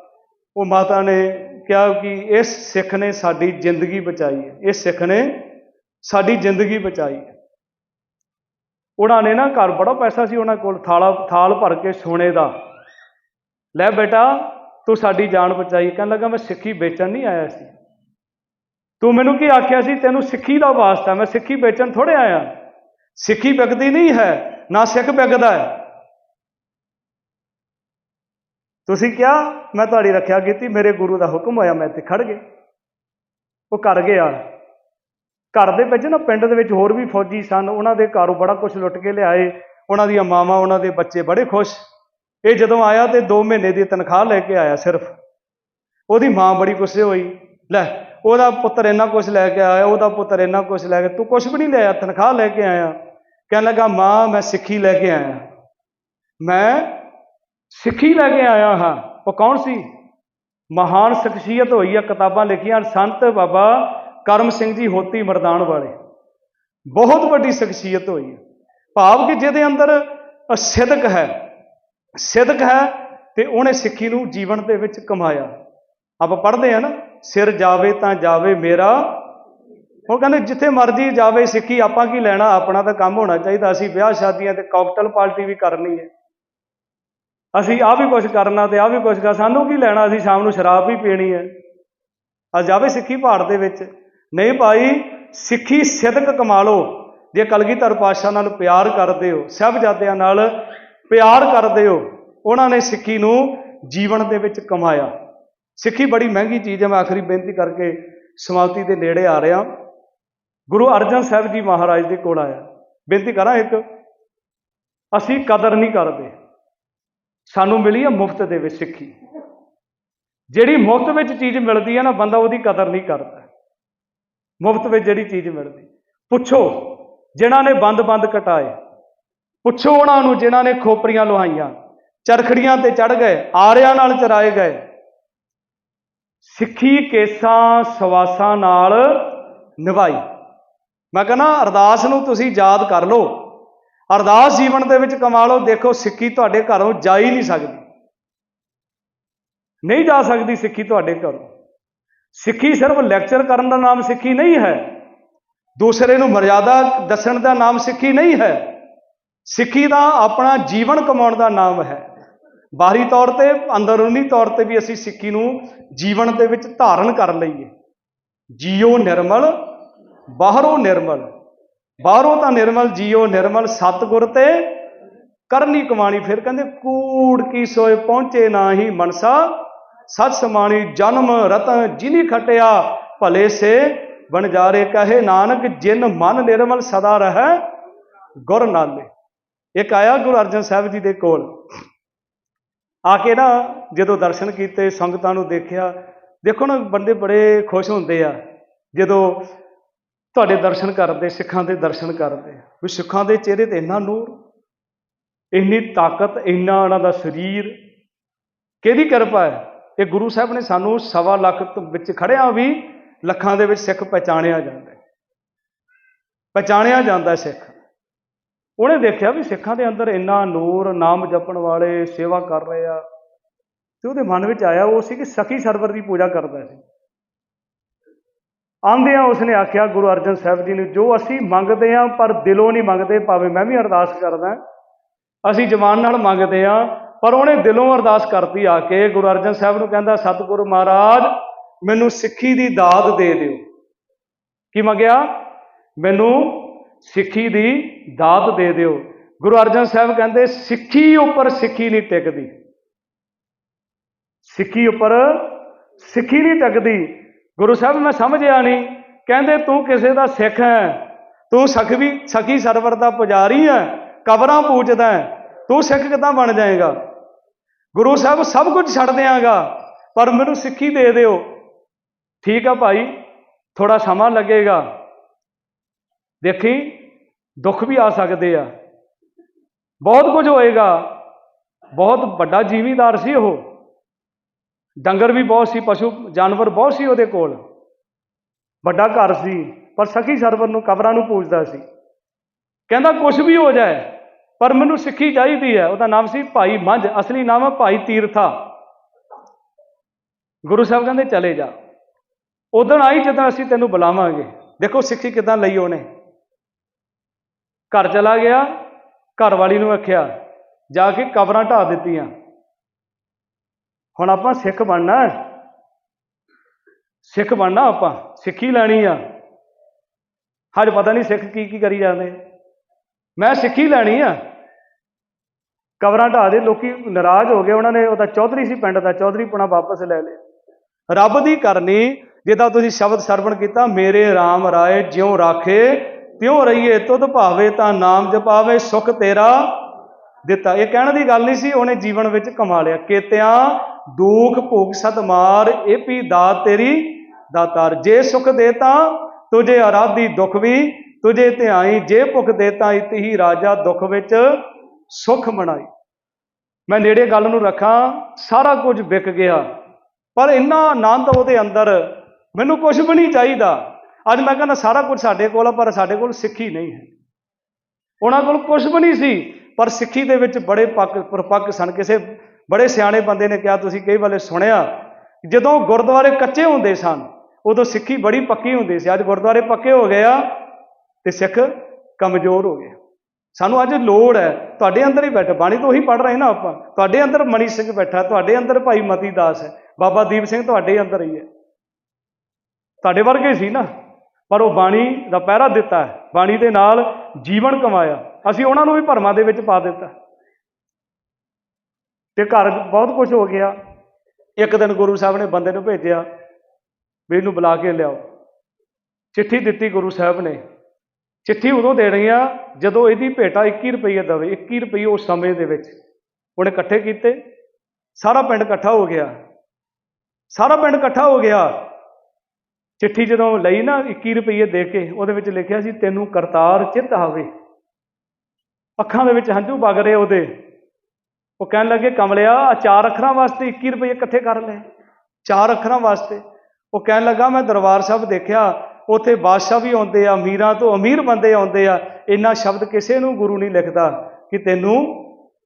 ਉਹ ਮਾਤਾ ਨੇ ਕਿਹਾ ਕਿ ਇਸ ਸਿੱਖ ਨੇ ਸਾਡੀ ਜ਼ਿੰਦਗੀ ਬਚਾਈ ਹੈ। ਇਸ ਸਿੱਖ ਨੇ ਸਾਡੀ ਜ਼ਿੰਦਗੀ ਬਚਾਈ ਹੈ। ਉਹਨਾਂ ਨੇ ਨਾ ਘਰ ਬੜਾ ਪੈਸਾ ਸੀ ਉਹਨਾਂ ਕੋਲ, ਥਾਲਾ, ਥਾਲ ਭਰ ਕੇ ਸੋਨੇ ਦਾ। ਲੈ ਬੇਟਾ, ਤੂੰ ਸਾਡੀ ਜਾਨ ਬਚਾਈ। ਕਹਿਣ ਲੱਗਾ, ਮੈਂ ਸਿੱਖੀ ਵੇਚਣ ਨਹੀਂ ਆਇਆ ਸੀ। ਤੂੰ ਮੈਨੂੰ ਕੀ ਆਖਿਆ ਸੀ? ਤੈਨੂੰ ਸਿੱਖੀ ਦਾ ਵਾਸਤਾ ਮੈਂ ਸਿੱਖੀ ਵੇਚਣ ਥੋੜੇ ਆਇਆ। ਸਿੱਖੀ ਵਿਕਦੀ ਨਹੀਂ ਹੈ, ਨਾ ਸਿੱਖ ਵਿਕਦਾ ਹੈ। ਤੁਸੀਂ ਕਿਹਾ, ਮੈਂ ਤੁਹਾਡੀ ਰੱਖਿਆ ਕੀਤੀ, ਮੇਰੇ ਗੁਰੂ ਦਾ ਹੁਕਮ ਹੋਇਆ, ਮੈਂ ਇੱਥੇ ਖੜ ਗਏ ਉਹ ਕਰ ਗਿਆ। ਘਰ ਦੇ ਵਿੱਚ ਨਾ, ਪਿੰਡ ਦੇ ਵਿੱਚ ਹੋਰ ਵੀ ਫੌਜੀ ਸਨ। ਉਹਨਾਂ ਦੇ ਘਰੋਂ ਬੜਾ ਕੁਝ ਲੁੱਟ ਕੇ ਲਿਆਏ। ਉਹਨਾਂ ਦੀਆਂ ਮਾਵਾਂ, ਉਹਨਾਂ ਦੇ ਬੱਚੇ ਬੜੇ ਖੁਸ਼। ਇਹ ਜਦੋਂ ਆਇਆ ਤੇ 2 ਮਹੀਨੇ ਦੀ ਤਨਖਾਹ ਲੈ ਕੇ ਆਇਆ ਸਿਰਫ। ਉਹਦੀ ਮਾਂ ਬੜੀ ਗੁੱਸੇ ਹੋਈ। ਲੈ ਉਹਦਾ ਪੁੱਤਰ ਇੰਨਾ ਕੁਝ ਲੈ ਕੇ ਆਇਆ ਉਹਦਾ ਪੁੱਤਰ ਇੰਨਾ ਕੁਝ ਲੈ ਕੇ ਤੂੰ ਕੁਝ ਵੀ ਨਹੀਂ ਲਿਆਇਆ ਤਨਖਾਹ ਲੈ ਕੇ ਆਇਆ। ਕਹਿਣ ਲੱਗਾ ਮਾਂ ਮੈਂ ਸਿੱਖੀ ਲੈ ਕੇ ਆਇਆ। ਮੈਂ ਸਿੱਖੀ ਲੈ ਕੇ ਆਇਆ ਹਾਂ। ਉਹ ਕੌਣ ਸੀ? ਮਹਾਨ ਸ਼ਖਸੀਅਤ ਹੋਈ ਆ ਕਿਤਾਬਾਂ ਲਿਖੀਆਂ ਸੰਤ ਬਾਬਾ ਕਰਮ ਸਿੰਘ ਜੀ ਹੋਤੀ ਮਰਦਾਨ ਵਾਲੇ। ਬਹੁਤ ਵੱਡੀ ਸ਼ਖਸੀਅਤ ਹੋਈ ਹੈ ਭਾਵ ਕਿ ਜਿਹਦੇ ਅੰਦਰ ਅ, ਸਿਦਕ ਹੈ। ਸਿਦਕ ਹੈ ਤੇ ਉਹਨੇ ਸਿੱਖੀ ਨੂੰ ਜੀਵਨ ਦੇ ਵਿੱਚ ਕਮਾਇਆ। ਆਪਾਂ ਪੜ੍ਹਦੇ ਆ ਨਾ ਸਿਰ ਜਾਵੇ ਤਾਂ ਜਾਵੇ ਮੇਰਾ। ਉਹ ਕਹਿੰਦੇ ਜਿੱਥੇ ਮਰਜ਼ੀ ਜਾਵੇ ਸਿੱਖੀ, ਆਪਾਂ ਕੀ ਲੈਣਾ? ਆਪਣਾ ਤਾਂ ਕੰਮ ਹੋਣਾ ਚਾਹੀਦਾ। ਅਸੀਂ ਵਿਆਹ ਸ਼ਾਦੀਆਂ ਤੇ ਕਾਕਟੇਲ ਪਾਰਟੀ ਵੀ ਕਰਨੀ ਹੈ। ਅਸੀਂ ਆ ਵੀ ਕੁਝ ਕਰਨਾ ਤੇ ਆ ਵੀ ਕੁਝ ਕਰ। ਸਾਨੂੰ ਕੀ ਲੈਣਾ? ਅਸੀਂ ਸ਼ਾਮ ਨੂੰ ਸ਼ਰਾਬ ਵੀ ਪੀਣੀ ਹੈ। ਆ ਜਾਵੇ ਸਿੱਖੀ ਪਹਾੜ ਦੇ ਵਿੱਚ। ਨਹੀਂ ਭਾਈ, ਸਿੱਖੀ ਸਿਦਕ ਕਮਾ ਲਓ। ਜੇ ਕਲਗੀਧਰ ਪਾਤਸ਼ਾਹ ਨਾਲ ਪਿਆਰ ਕਰਦੇ ਹੋ, ਸਾਹਿਬਜ਼ਾਦਿਆਂ ਨਾਲ ਪਿਆਰ ਕਰਦੇ ਹੋ, ਉਹਨਾਂ ਨੇ ਸਿੱਖੀ ਨੂੰ ਜੀਵਨ ਦੇ ਵਿੱਚ ਕਮਾਇਆ। ਸਿੱਖੀ ਬੜੀ ਮਹਿੰਗੀ ਚੀਜ਼ ਹੈ। ਮੈਂ ਆਖਰੀ ਬੇਨਤੀ ਕਰਕੇ ਸਮਾਪਤੀ ਦੇ ਨੇੜੇ ਆ ਰਿਹਾ। ਗੁਰੂ ਅਰਜਨ ਸਾਹਿਬ ਜੀ ਮਹਾਰਾਜ ਦੇ ਕੋਲ ਆਇਆ। ਬੇਨਤੀ ਕਰਾਂ ਇੱਕ, ਅਸੀਂ ਕਦਰ ਨਹੀਂ ਕਰਦੇ। ਸਾਨੂੰ ਮਿਲੀ ਹੈ ਮੁਫਤ ਦੇ ਵਿੱਚ ਸਿੱਖੀ। ਜਿਹੜੀ ਮੁਫਤ ਵਿੱਚ ਚੀਜ਼ ਮਿਲਦੀ ਹੈ ਨਾ, ਬੰਦਾ ਉਹਦੀ ਕਦਰ ਨਹੀਂ ਕਰਦਾ। ਮੁਫਤ ਵਿੱਚ ਜਿਹੜੀ ਚੀਜ਼ ਮਿਲਦੀ। ਪੁੱਛੋ, ਜਿਨ੍ਹਾਂ ਨੇ ਬੰਦ-ਬੰਦ ਕਟਾਏ। ਪੁੱਛੋ ਉਹਨਾਂ ਨੂੰ ਜਿਨ੍ਹਾਂ ਨੇ ਖੋਪਰੀਆਂ ਲੁਹਾਈਆਂ। ਚਰਖੜੀਆਂ ਤੇ ਚੜ ਗਏ, ਆਰਿਆਂ ਨਾਲ ਚਰਾਏ ਗਏ। ਸਿੱਖੀ ਕੇਸਾਂ ਸਵਾਸਾਂ ਨਾਲ ਨਿਭਾਈ। ਮੈਂ ਕਹਿੰਦਾ, ਅਰਦਾਸ ਨੂੰ ਤੁਸੀਂ ਯਾਦ ਕਰ ਲਓ। ਅਰਦਾਸ ਜੀਵਨ ਦੇ ਵਿੱਚ ਕਮਾ ਲਓ। ਦੇਖੋ, ਸਿੱਖੀ ਤੁਹਾਡੇ ਘਰੋਂ ਜਾ ਹੀ ਨਹੀਂ ਸਕਦੀ। ਨਹੀਂ ਜਾ ਸਕਦੀ ਸਿੱਖੀ ਤੁਹਾਡੇ ਘਰੋਂ। ਸਿੱਖੀ ਸਿਰਫ ਲੈਕਚਰ ਕਰਨ ਦਾ ਨਾਮ ਸਿੱਖੀ ਨਹੀਂ ਹੈ। ਦੂਸਰੇ ਨੂੰ ਮਰਿਆਦਾ ਦੱਸਣ ਦਾ ਨਾਮ ਸਿੱਖੀ ਨਹੀਂ ਹੈ। ਸਿੱਖੀ ਦਾ ਆਪਣਾ ਜੀਵਨ ਕਮਾਉਣ ਦਾ ਨਾਮ ਹੈ। ਬਾਹਰੀ ਤੌਰ ਤੇ, ਅੰਦਰੂਨੀ ਤੌਰ ਤੇ ਵੀ ਅਸੀਂ ਸਿੱਖੀ ਨੂੰ ਜੀਵਨ ਦੇ ਵਿੱਚ ਧਾਰਨ ਕਰ ਲਈਏ। ਜੀਓ ਨਿਰਮਲ, ਬਾਹਰੋਂ ਨਿਰਮਲ। ਬਾਹਰੋਂ ਤਾਂ ਨਿਰਮਲ, ਜੀਓ ਨਿਰਮਲ, ਸਤਗੁਰ ਤੇ ਕਰਨੀ ਕਮਾਣੀ। ਫਿਰ ਕਹਿੰਦੇ, ਕੂੜ ਕੀ ਸੋਏ ਪਹੁੰਚੇ ਨਾ ਹੀ ਮਨਸਾ, ਸਤ ਸਮਾਣੀ ਜਨਮ ਰਤਨ ਜਿਨੀ ਖਟਿਆ, ਭਲੇ ਸੇ ਬਣਜਾਰੇ ਕਹੇ ਨਾਨਕ, ਜਿਨ ਮਨ ਨਿਰਮਲ ਸਦਾ ਰਹੈ ਗੁਰ ਨਾਲੇ। ਇੱਕ ਆਇਆ ਗੁਰੂ ਅਰਜਨ ਸਾਹਿਬ ਜੀ ਦੇ ਕੋਲ। ਆ ਕੇ ਨਾ ਜਦੋਂ ਦਰਸ਼ਨ ਕੀਤੇ, ਸੰਗਤਾਂ ਨੂੰ ਦੇਖਿਆ, ਦੇਖੋ ਨਾ ਬੰਦੇ ਬੜੇ ਖੁਸ਼ ਹੁੰਦੇ ਆ, ਜਦੋਂ ਤੁਹਾਡੇ ਦਰਸ਼ਨ ਕਰਦੇ, ਸਿੱਖਾਂ ਦੇ ਦਰਸ਼ਨ ਕਰਦੇ। ਵੀ ਸਿੱਖਾਂ ਦੇ ਚਿਹਰੇ ਤੇ ਇੰਨਾ ਨੂਰ, ਇੰਨੀ ਤਾਕਤ, ਇੰਨਾ ਉਹਨਾਂ ਦਾ ਸਰੀਰ, ਕਿਹਦੀ ਕਿਰਪਾ ਹੈ? ਇਹ ਗੁਰੂ ਸਾਹਿਬ ਨੇ ਸਾਨੂੰ ਸਵਾ ਲੱਖ ਵਿੱਚ ਖੜਿਆ ਵੀ ਲੱਖਾਂ ਦੇ ਵਿੱਚ ਸਿੱਖ ਪਛਾਣਿਆ ਜਾਂਦਾ ਹੈ। ਪਛਾਣਿਆ ਜਾਂਦਾ ਸਿੱਖ। ਉਹਨੇ ਦੇਖਿਆ ਵੀ ਸਿੱਖਾਂ ਦੇ ਅੰਦਰ ਇੰਨਾ ਨੂਰ, ਨਾਮ ਜਪਣ ਵਾਲੇ, ਸੇਵਾ ਕਰ ਰਹੇ ਆ। ਤੇ ਉਹਦੇ ਮਨ ਵਿੱਚ ਆਇਆ, ਉਹ ਸੀ ਕਿ ਸਖੀ ਸਰਵਰ ਦੀ ਪੂਜਾ ਕਰਦਾ ਸੀ। ਆਂਦਿਆਂ ਉਸਨੇ ਆਖਿਆ, ਗੁਰੂ ਅਰਜਨ ਸਾਹਿਬ ਜੀ ਨੂੰ, ਜੋ ਅਸੀਂ ਮੰਗਦੇ ਆ, ਪਰ ਦਿਲੋਂ ਨਹੀਂ ਮੰਗਦੇ, ਭਾਵੇਂ ਮੈਂ ਵੀ ਅਰਦਾਸ ਕਰਦਾ ਅਸੀਂ ਜਵਾਨ ਨਾਲ ਮੰਗਦੇ ਆ, ਪਰ ਉਹਨੇ ਦਿਲੋਂ ਅਰਦਾਸ ਕਰਤੀ ਆ ਕੇ, ਗੁਰੂ ਅਰਜਨ ਸਾਹਿਬ ਨੂੰ ਕਹਿੰਦਾ, ਸਤਿਗੁਰੂ ਮਹਾਰਾਜ, ਮੈਨੂੰ ਸਿੱਖੀ ਦੀ ਦਾਤ ਦੇ ਦਿਓ। ਕੀ ਮੰਗਿਆ? ਮੈਨੂੰ ਸਿੱਖੀ ਦੀ ਦਾਤ ਦੇ ਦਿਓ। ਗੁਰੂ ਅਰਜਨ ਸਾਹਿਬ ਕਹਿੰਦੇ, ਸਿੱਖੀ ਉੱਪਰ ਸਿੱਖੀ ਨਹੀਂ ਟਿਕਦੀ। ਸਿੱਖੀ ਉੱਪਰ ਸਿੱਖੀ ਨਹੀਂ ਟਿਕਦੀ। ਗੁਰੂ ਸਾਹਿਬ, ਮੈਂ ਸਮਝਿਆ ਨਹੀਂ। ਕਹਿੰਦੇ, ਤੂੰ ਕਿਸੇ ਦਾ ਸਿੱਖ ਹੈ। ਤੂੰ ਸਖਵੀ, ਸਖੀ ਸਰਵਰ ਦਾ ਪੁਜਾਰੀ ਹੈ। ਕਬਰਾਂ ਪੂਜਦਾ ਹੈ। ਤੂੰ ਸਿੱਖ ਕਿਦਾਂ ਬਣ ਜਾਏਗਾ? ਗੁਰੂ ਸਾਹਿਬ, ਸਭ ਕੁਝ ਛੱਡ ਦਿਆਂਗਾ, ਪਰ ਮੈਨੂੰ ਸਿੱਖੀ ਦੇ ਦਿਓ। ਠੀਕ ਆ ਭਾਈ ਥੋੜਾ ਸਮਾਂ ਲੱਗੇਗਾ। ਦੇਖੀ, ਦੁੱਖ ਵੀ ਆ ਸਕਦੇ ਆ। ਬਹੁਤ ਕੁਝ ਹੋਏਗਾ। ਬਹੁਤ ਵੱਡਾ ਜ਼ਿਮੀਂਦਾਰ ਸੀ ਉਹ। ਡੰਗਰ ਵੀ ਬਹੁਤ ਸੀ, ਪਸ਼ੂ, ਜਾਨਵਰ ਬਹੁਤ ਸੀ ਉਹਦੇ ਕੋਲ। ਵੱਡਾ ਘਰ ਸੀ, ਪਰ ਸਖੀ ਸਰਵਰ ਨੂੰ, ਕਬਰਾਂ ਨੂੰ ਪੂਜਦਾ ਸੀ। ਕਹਿੰਦਾ ਕੁਝ ਵੀ ਹੋ ਜਾਏ, ਪਰ ਮੈਨੂੰ ਸਿੱਖੀ ਚਾਹੀਦੀ ਹੈ। ਉਹਦਾ ਨਾਮ ਸੀ ਭਾਈ ਮੰਝ, ਅਸਲੀ ਨਾਮ ਹੈ ਭਾਈ ਤੀਰਥਾ। ਗੁਰੂ ਸਾਹਿਬ ਕਹਿੰਦੇ, ਚਲੇ ਜਾ। ਉਦੋਂ ਆਈ ਜਦੋਂ ਅਸੀਂ ਤੈਨੂੰ ਬੁਲਾਵਾਂਗੇ। ਦੇਖੋ ਸਿੱਖੀ ਕਿਦਾਂ ਲਈ ਉਹਨੇ। ਘਰ ਚਲਾ ਗਿਆ ਘਰ ਵਾਲੀ ਨੂੰ ਆਖਿਆ, ਜਾ ਕੇ ਕਬਰਾਂ ਢਾ ਦਿੱਤੀਆਂ। ਹੁਣ ਆਪਾਂ ਸਿੱਖ ਬਣਨਾ ਸਿੱਖ ਬਣਨਾ ਆਪਾਂ, ਸਿੱਖੀ ਲੈਣੀ ਆ। ਹਜੇ ਪਤਾ ਨਹੀਂ ਸਿੱਖ ਕੀ ਕੀ ਕਰੀ ਜਾਂਦੇ। ਮੈਂ ਸਿੱਖੀ ਲੈਣੀ ਆ। ਕਬਰਾਂ ਢਾ ਦੇ ਲੋਕੀ ਨਾਰਾਜ਼ ਹੋ ਗਏ, ਉਹਨਾਂ ਨੇ ਉਹਦਾ ਚੌਧਰੀ ਸੀ ਪਿੰਡ ਦਾ, ਚੌਧਰੀ ਪੁਣਾ ਵਾਪਸ ਲੈ ਲਿਆ। ਰੱਬ ਦੀ ਕਰਨੀ ਜਿਹਦਾ ਤੁਸੀਂ ਸ਼ਬਦ ਸਰਵਣ ਕੀਤਾ, ਮੇਰੇ RAM ਰਾਏ ਜਿਉ ਰਾਖੇ ਤਿਉ ਰਹੀਏ, ਤੁਧ ਭਾਵੇ ਤਾਂ ਨਾਮ ਜਪਾਵੇ, ਸੁਖ ਤੇਰਾ ਦਿੱਤਾ। ਇਹ ਕਹਿਣ ਦੀ ਗੱਲ ਨਹੀਂ ਸੀ, ਉਹਨੇ ਜੀਵਨ ਵਿੱਚ ਕਮਾ ਲਿਆ। ਕੇਤਿਆਂ, ਦੁਖ, ਭੋਗ ਸਤਮਾਰ ਇਹ ਵੀ ਦਾਤ ਤੇਰੀ ਦਾਤਾਰ। ਜੇ ਸੁਖ ਦੇ ਤਾਂ ਤੁਝੇ ਅਰਾਧੀ ਦੁਖ ਵੀ, ਤੁਝੇ ਧਿਆਈ ਜੇ ਭੁਖ ਦੇ ਤਾਂ ਇਤਹੀ ਰਾਜਾ ਦੁਖ ਵਿੱਚ ਸੁਖ ਮਣਾਈ ਮੈਂ ਨੇੜੇ ਗੱਲ ਨੂੰ ਰੱਖਾਂ, ਸਾਰਾ ਕੁਝ ਵਿਕ ਗਿਆ, ਪਰ ਇੰਨਾ ਆਨੰਦ ਉਹਦੇ ਅੰਦਰ ਮੈਨੂੰ ਕੁਝ ਵੀ ਨਹੀਂ ਚਾਹੀਦਾ। ਅੱਜ ਮੈਂ ਕਹਿੰਦਾ ਸਾਰਾ ਕੁਝ ਸਾਡੇ ਕੋਲ ਆ, ਪਰ ਸਾਡੇ ਕੋਲ ਸਿੱਖੀ ਨਹੀਂ ਹੈ। ਉਹਨਾਂ ਕੋਲ ਕੁਝ ਵੀ ਨਹੀਂ ਸੀ, ਪਰ ਸਿੱਖੀ ਦੇ ਵਿੱਚ ਬੜੇ ਪੱਕ, ਪਰਪੱਕ ਸਨ। ਕਿਸੇ ਬੜੇ ਸਿਆਣੇ ਬੰਦੇ ਨੇ ਕਿਹਾ, ਤੁਸੀਂ ਕਈ ਵਾਲੇ ਸੁਣਿਆ, ਜਦੋਂ ਗੁਰਦੁਆਰੇ ਕੱਚੇ ਹੁੰਦੇ ਸਨ, ਉਦੋਂ ਸਿੱਖੀ ਬੜੀ ਪੱਕੀ ਹੁੰਦੀ ਸੀ। ਅੱਜ ਗੁਰਦੁਆਰੇ ਪੱਕੇ ਹੋ ਗਏ ਆ ਤੇ ਸਿੱਖ ਕਮਜ਼ੋਰ ਹੋ ਗਏ। ਸਾਨੂੰ ਅੱਜ ਲੋੜ ਹੈ, ਤੁਹਾਡੇ ਅੰਦਰ ਹੀ ਬੈਠਾ। ਬਾਣੀ ਤੋਂ ਹੀ ਪੜ ਰਹੇ ਨਾ ਆਪਾਂ। ਤੁਹਾਡੇ ਅੰਦਰ ਮਣੀ ਸਿੰਘ ਬੈਠਾ, ਤੁਹਾਡੇ ਅੰਦਰ ਭਾਈ ਮਤੀ ਦਾਸ ਹੈ। ਬਾਬਾ ਦੀਪ ਸਿੰਘ ਤੁਹਾਡੇ ਅੰਦਰ ਹੀ ਹੈ। ਤੁਹਾਡੇ ਵਰਗੇ ਸੀ ਨਾ। ਪਰ ਉਹ ਬਾਣੀ ਦਾ ਪਹਿਰਾ ਦਿੱਤਾ ਹੈ, ਬਾਣੀ ਦੇ ਨਾਲ ਜੀਵਨ ਕਮਾਇਆ। ਅਸੀਂ ਉਹਨਾਂ ਨੂੰ ਵੀ ਭਰਮਾਂ ਦੇ ਵਿੱਚ ਪਾ ਦਿੱਤਾ। ਤੇ ਘਰ ਬਹੁਤ ਕੁਝ ਹੋ ਗਿਆ। ਇੱਕ ਦਿਨ ਗੁਰੂ ਸਾਹਿਬ ਨੇ ਬੰਦੇ ਨੂੰ ਭੇਜਿਆ ਵੀ ਇਹਨੂੰ ਬੁਲਾ ਕੇ ਲਿਆਓ। ਚਿੱਠੀ ਦਿੱਤੀ ਗੁਰੂ ਸਾਹਿਬ ਨੇ। ਚਿੱਠੀ ਉਦੋਂ ਦੇਣੀ ਆ ਜਦੋਂ ਇਹਦੀ ਭੇਟਾ 21 ਰੁਪਏ ਦਵੇ। 21 ਰੁਪਏ ਉਸ ਸਮੇਂ ਦੇ ਵਿੱਚ। ਉਹਨੇ ਇਕੱਠੇ ਕੀਤੇ। ਸਾਰਾ ਪਿੰਡ ਇਕੱਠਾ ਹੋ ਗਿਆ। ਸਾਰਾ ਪਿੰਡ ਇਕੱਠਾ ਹੋ ਗਿਆ। ਚਿੱਠੀ ਜਦੋਂ ਲਈ ਨਾ 21 ਰੁਪਏ ਦੇ ਕੇ, ਉਹਦੇ ਵਿੱਚ ਲਿਖਿਆ ਸੀ, ਤੈਨੂੰ ਕਰਤਾਰ ਚਿੱਤ ਆਵੇ। ਅੱਖਾਂ ਦੇ ਵਿੱਚ ਹੰਝੂ ਵਗ ਰਹੇ ਉਹਦੇ। ਉਹ ਕਹਿਣ ਲੱਗੇ, ਕਮਲਿਆ ਆ ਚਾਰ ਅੱਖਰਾਂ ਵਾਸਤੇ 21 ਰੁਪਏ ਇਕੱਠੇ ਕਰ ਲਏ ਚਾਰ ਅੱਖਰਾਂ ਵਾਸਤੇ। ਉਹ ਕਹਿਣ ਲੱਗਾ, ਮੈਂ ਦਰਬਾਰ ਸਾਹਿਬ ਦੇਖਿਆ, ਉੱਥੇ ਬਾਦਸ਼ਾਹ ਵੀ ਆਉਂਦੇ ਆ, ਅਮੀਰਾਂ ਤੋਂ ਅਮੀਰ ਬੰਦੇ ਆਉਂਦੇ ਆ। ਇੰਨਾ ਸ਼ਬਦ ਕਿਸੇ ਨੂੰ ਗੁਰੂ ਨਹੀਂ ਲਿਖਦਾ ਕਿ ਤੈਨੂੰ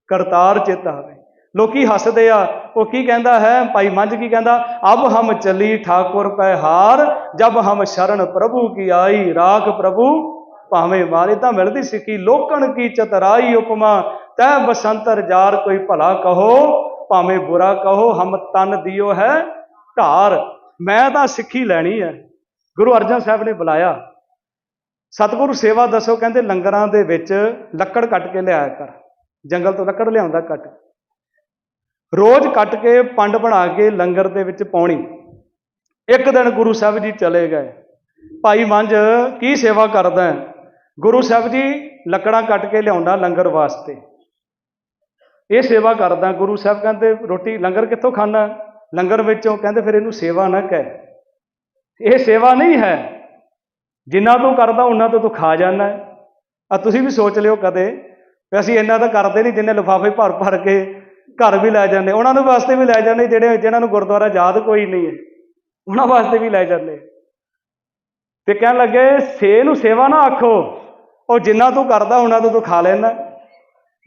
ਕਰਤਾਰ ਚਿੱਤ ਆਵੇ। ਲੋਕੀ ਹੱਸਦੇ ਆ, ਉਹ ਕੀ ਕਹਿੰਦਾ ਹੈ? ਭਾਈ ਮੰਝ ਕੀ ਕਹਿੰਦਾ? ਅਬ ਹਮ ਚਲੀ ਠਾਕੁਰ ਪੈ ਹਾਰ, ਜਬ ਹਮ ਸ਼ਰਨ ਪ੍ਰਭੂ ਕੀ ਆਈ, ਰਾਖ ਪ੍ਰਭੂ ਭਾਵੇਂ ਮਾਰੇ ਤਾਂ ਮਿਲਦੀ ਸਿੱਖੀ, ਲੋਕਣ ਕੀ ਚਤਰਾਈ ਉਪਮਾ, ਤੈ ਬਸੰਤਰ ਜਾਰ ਕੋਈ ਭਲਾ ਕਹੋ, ਭਾਵੇਂ ਬੁਰਾ ਕਹੋ, ਹਮ ਤਨ ਦਿਓ ਹੈ ਧਾਰ। ਮੈਂ ਤਾਂ ਸਿੱਖੀ ਲੈਣੀ ਹੈ। ਗੁਰੂ ਅਰਜਨ ਸਾਹਿਬ ਨੇ ਬੁਲਾਇਆ। ਸਤਿਗੁਰੂ ਸੇਵਾ ਦੱਸੋ, ਕਹਿੰਦੇ ਲੰਗਰਾਂ ਦੇ ਵਿੱਚ ਲੱਕੜ ਕੱਟ ਕੇ ਲਿਆਇਆ ਕਰ। ਜੰਗਲ ਤੋਂ ਲੱਕੜ ਲਿਆਉਂਦਾ ਕੱਟ। ਰੋਜ਼ ਕੱਟ ਕੇ ਪੰਡ ਬਣਾ ਕੇ ਲੰਗਰ ਦੇ ਵਿੱਚ ਪਾਉਣੀ। ਇੱਕ ਦਿਨ ਗੁਰੂ ਸਾਹਿਬ ਜੀ ਚਲੇ ਗਏ। ਭਾਈ ਮੰਝ ਕੀ ਸੇਵਾ ਕਰਦਾ ਹੈ? ਗੁਰੂ ਸਾਹਿਬ ਜੀ ਲੱਕੜਾਂ ਕੱਟ ਕੇ ਲਿਆਉਂਦਾ ਲੰਗਰ ਵਾਸਤੇ। ਇਹ ਸੇਵਾ ਕਰਦਾ ਗੁਰੂ ਸਾਹਿਬ ਕਹਿੰਦੇ, ਰੋਟੀ ਲੰਗਰ ਕਿੱਥੋਂ ਖਾਣਾ ਲੰਗਰ ਵਿੱਚੋਂ। ਕਹਿੰਦੇ, ਫਿਰ ਇਹਨੂੰ ਸੇਵਾ ਨਾ ਕਹਿ। ਇਹ ਸੇਵਾ ਨਹੀਂ ਹੈ। ਜਿੰਨਾ ਤੂੰ ਕਰਦਾ ਉਹਨਾਂ ਤੋਂ ਤੂੰ ਖਾ ਜਾਣਾ ਆ ਤੁਸੀਂ ਵੀ ਸੋਚ ਲਿਓ ਕਦੇ। ਵੀ ਅਸੀਂ ਇੰਨਾ ਤਾਂ ਕਰਦੇ ਨਹੀਂ, ਜਿੰਨੇ ਲਿਫਾਫੇ ਭਰ ਭਰ ਕੇ ਘਰ ਵੀ ਲੈ ਜਾਂਦੇ, ਉਹਨਾਂ ਨੂੰ ਵਾਸਤੇ ਵੀ ਲੈ ਜਾਂਦੇ, ਜਿਹੜੇ ਜਿਹਨਾਂ ਨੂੰ ਗੁਰਦੁਆਰਾ ਯਾਦ ਕੋਈ ਨਹੀਂ ਹੈ, ਉਹਨਾਂ ਵਾਸਤੇ ਵੀ ਲੈ ਜਾਂਦੇ। ਤੇ ਕਹਿਣ ਲੱਗੇ, ਸੇ ਨੂੰ ਸੇਵਾ ਨਾ ਆਖੋ, ਉਹ ਜਿੰਨਾ ਤੂੰ ਕਰਦਾ, ਉਹਨਾਂ ਤੋਂ ਤੂੰ ਖਾ ਲੈਂਦਾ।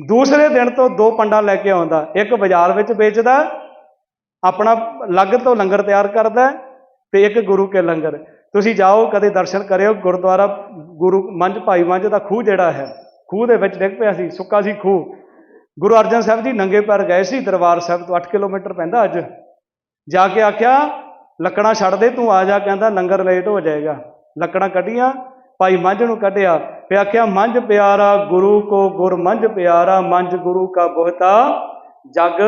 ਦੂਸਰੇ ਦਿਨ ਤੋਂ ਦੋ ਪੰਡਾਂ ਲੈ ਕੇ ਆਉਂਦਾ, ਇੱਕ ਬਾਜ਼ਾਰ ਵਿੱਚ ਵੇਚਦਾ, ਆਪਣਾ ਲੱਗ ਤੋਂ ਲੰਗਰ ਤਿਆਰ ਕਰਦਾ ਤੇ ਇੱਕ ਗੁਰੂ ਕੇ ਲੰਗਰ। ਤੁਸੀਂ ਜਾਓ, ਕਦੇ ਦਰਸ਼ਨ ਕਰਿਓ, ਗੁਰਦੁਆਰਾ ਗੁਰੂ ਮੰਝ ਭਾਈ ਮੰਝ ਦਾ ਖੂਹ ਜਿਹੜਾ ਹੈ, ਖੂਹ ਦੇ ਵਿੱਚ ਡਿੱਗ ਪਿਆ ਸੀ, ਸੁੱਕਾ ਸੀ ਖੂਹ। ਗੁਰੂ ਅਰਜਨ ਸਾਹਿਬ ਜੀ ਨੰਗੇ ਪੈਰ ਗਏ ਸੀ, ਦਰਬਾਰ ਸਾਹਿਬ ਤੋਂ 8 ਕਿਲੋਮੀਟਰ ਪੈਂਦਾ ਅੱਜ। ਜਾ ਕੇ ਆਖਿਆ, ਲੱਕੜਾਂ ਛੱਡ ਦੇ, ਤੂੰ ਆ ਜਾ, ਕਹਿੰਦਾ, ਲੰਗਰ ਲੇਟ ਹੋ ਜਾਏਗਾ। ਲੱਕੜਾਂ ਕੱਢੀਆਂ, ਭਾਈ ਮੰਝ ਨੂੰ ਕੱਢਿਆ। ਤੇ ਆਖਿਆ, ਮੰਝ ਪਿਆਰਾ, ਗੁਰੂ ਕੋ ਗੁਰ ਮੰਝ ਪਿਆਰਾ, ਮੰਝ ਗੁਰੂ ਕਾ ਬਹੁਤਾ, ਜਗ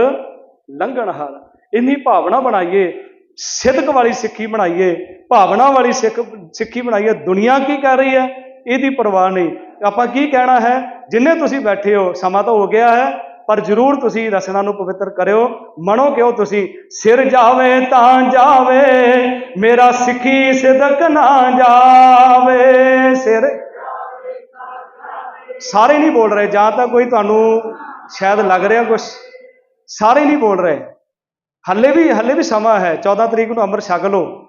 ਲੰਘਣ ਹਾਰ ਇੰਨੀ ਭਾਵਨਾ ਬਣਾਈਏ ਸਿੱਧਕ ਵਾਲੀ ਸਿੱਖੀ ਬਣਾਈਏ, ਭਾਵਨਾ ਵਾਲੀ ਸਿੱਖ ਸਿੱਖੀ ਬਣਾਈਏ, ਦੁਨੀਆ ਕੀ ਕਰ ਰਹੀ ਹੈ? ਇਹਦੀ ਪਰਵਾਹ ਨਹੀਂ। ਆਪਾਂ ਕੀ ਕਹਿਣਾ ਹੈ? ਜਿੰਨੇ ਤੁਸੀਂ ਬੈਠੇ ਹੋ, ਸਮਾਂ ਤਾਂ ਹੋ ਗਿਆ ਹੈ, ਪਰ ਜ਼ਰੂਰ ਤੁਸੀਂ ਰਸਨਾ ਨੂੰ ਪਵਿੱਤਰ ਕਰਿਓ। ਮਨੋ ਕਿਉਂ ਤੁਸੀਂ? ਸਿਰ ਜਾਵੇ ਤਾਂ ਜਾਵੇ, ਮੇਰਾ ਸਿੱਖੀ ਸਿਦਕ ਨਾ ਜਾਵੇ। ਸਿਰ ਸਾਰੇ ਨਹੀਂ ਬੋਲ ਰਹੇ, ਜਾਂ ਤਾਂ ਕੋਈ ਤੁਹਾਨੂੰ ਸ਼ਾਇਦ ਲੱਗ ਰਿਹਾ ਕੁਝ ਸਾਰੇ ਨਹੀਂ ਬੋਲ ਰਹੇ। ਹੱਲੇ ਵੀ ਹੱਲੇ ਵੀ ਸਮਾਂ ਹੈ। 14 ਤਰੀਕ ਨੂੰ ਅੰਮ੍ਰਿਤ ਛਕ ਲਓ।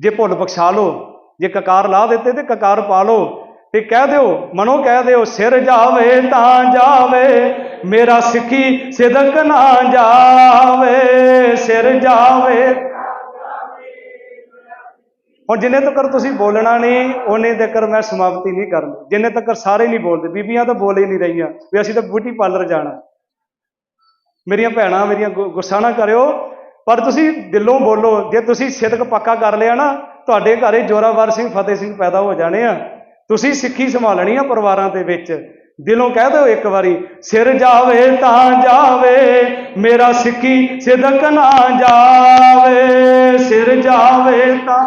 ਜੇ ਭੁੱਲ ਬਖਸ਼ਾ ਲਓ, ਜੇ ਕਕਾਰ ਲਾ ਦਿੱਤੇ ਤੇ ਕਕਾਰ ਪਾ ਲਓ। ਤੇ ਕਹਿ ਦਿਓ, ਮਨੋ ਕਹਿ ਦਿਓ, ਸਿਰ ਜਾਵੇ ਤਾਂ ਜਾਵੇ, ਮੇਰਾ ਸਿੱਖੀ ਸਿਦਕ ਨਾ ਜਾਵੇ, ਸਿਰ ਜਾਵੇ। ਹੁਣ ਜਿੰਨੇ ਤੱਕ ਤੁਸੀਂ ਬੋਲਣਾ ਨਹੀਂ ਉਹਨੇ ਤੱਕ ਮੈਂ ਸਮਾਪਤੀ ਨਹੀਂ ਕਰਨੀ। ਜਿੰਨੇ ਤੱਕ ਸਾਰੇ ਨਹੀਂ ਬੋਲਦੇ, ਬੀਬੀਆਂ ਤਾਂ ਬੋਲ ਹੀ ਨਹੀਂ ਰਹੀਆਂ, ਵੀ ਅਸੀਂ ਤਾਂ ਬਿਊਟੀ ਪਾਰਲਰ ਜਾਣਾ। ਮੇਰੀਆਂ ਭੈਣਾਂ, ਮੇਰੀਆਂ ਗੁ- ਗੁੱਸਾ ਨਾ ਕਰਿਓ, ਪਰ ਤੁਸੀਂ ਦਿਲੋਂ ਬੋਲੋ, ਜੇ ਤੁਸੀਂ ਸਿਦਕ ਪੱਕਾ ਕਰ ਲਿਆ ਨਾ, ਤੁਹਾਡੇ ਘਰੇ ਜੋਰਾਵਰ ਸਿੰਘ, ਫਤਿਹ ਸਿੰਘ ਪੈਦਾ ਹੋ ਜਾਣੇ ਆ। ਤੁਸੀਂ ਸਿੱਖੀ ਸੰਭਾਲਣੀ ਆ ਪਰਿਵਾਰਾਂ ਦੇ ਵਿੱਚ। ਦਿਲੋਂ ਕਹਿ ਦਿਓ ਇੱਕ ਵਾਰੀ, ਸਿਰ ਜਾਵੇ ਤਾਂ ਜਾਵੇ, ਮੇਰਾ ਸਿੱਖੀ ਸਿਦਕ ਨਾ ਜਾਵੇ। ਸਿਰ ਜਾਵੇ ਤਾਂ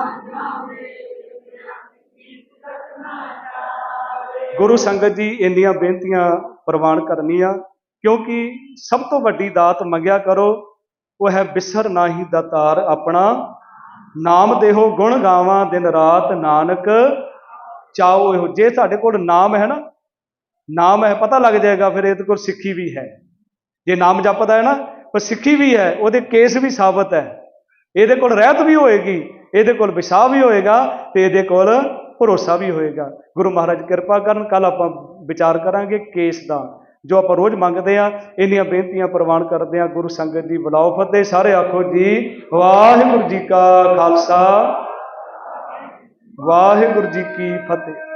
ਗੁਰੂ ਸੰਗਤ ਜੀ, ਇੰਨੀਆਂ ਬੇਨਤੀਆਂ ਪ੍ਰਵਾਨ ਕਰਨੀਆਂ, ਕਿਉਂਕਿ ਸਭ ਤੋਂ ਵੱਡੀ ਦਾਤ ਮੰਗਿਆ ਕਰੋ, ਉਹ ਹੈ ਬਿਸਰ ਨਾਹੀ ਦਾਤਾਰ ਆਪਣਾ। ਨਾਮ ਦੇਹੋ ਗੁਣ ਗਾਵਾਂ ਦਿਨ ਰਾਤ ਨਾਨਕ ਚਾਓ ਇਹੋ, ਜੇ ਤੁਹਾਡੇ ਕੋਲ ਨਾਮ ਹੈ ਨਾ, ਨਾਮ ਹੈ, ਪਤਾ ਲੱਗ ਜਾਏਗਾ, ਫਿਰ ਇਹਦੇ ਕੋਲ ਸਿੱਖੀ ਵੀ ਹੈ। ਜੇ ਨਾਮ ਜਪਦਾ ਹੈ ਨਾ ਪਰ ਸਿੱਖੀ ਵੀ ਹੈ, ਉਹਦੇ ਕੇਸ ਵੀ ਸਾਬਤ ਹੈ। ਇਹਦੇ ਕੋਲ ਰਹਿਤ ਵੀ ਹੋਏਗੀ, ਇਹਦੇ ਕੋਲ ਵਿਸ਼ਾ ਵੀ ਹੋਏਗਾ ਤੇ ਇਹਦੇ ਕੋਲ ਭਰੋਸਾ ਵੀ ਹੋਏਗਾ। ਗੁਰੂ ਮਹਾਰਾਜ ਕਿਰਪਾ ਕਰਨ ਕੱਲ ਆਪਾਂ ਵਿਚਾਰ ਕਰਾਂਗੇ ਕੇਸ ਦਾ। ਜੋ ਆਪਾਂ ਰੋਜ਼ ਮੰਗਦੇ ਆ ਇੰਨੀਆਂ ਬੇਨਤੀਆਂ ਪ੍ਰਵਾਨ ਕਰਦੇ ਆ ਗੁਰੂ ਸੰਗਤ ਜੀ ਬੁਲਾਓ ਫਤਿਹ, ਸਾਰੇ ਆਖੋ ਜੀ, ਵਾਹਿਗੁਰੂ ਜੀ ਕਾ ਖਾਲਸਾ। ਵਾਹਿਗੁਰੂ ਜੀ ਕੀ ਫਤਿਹ।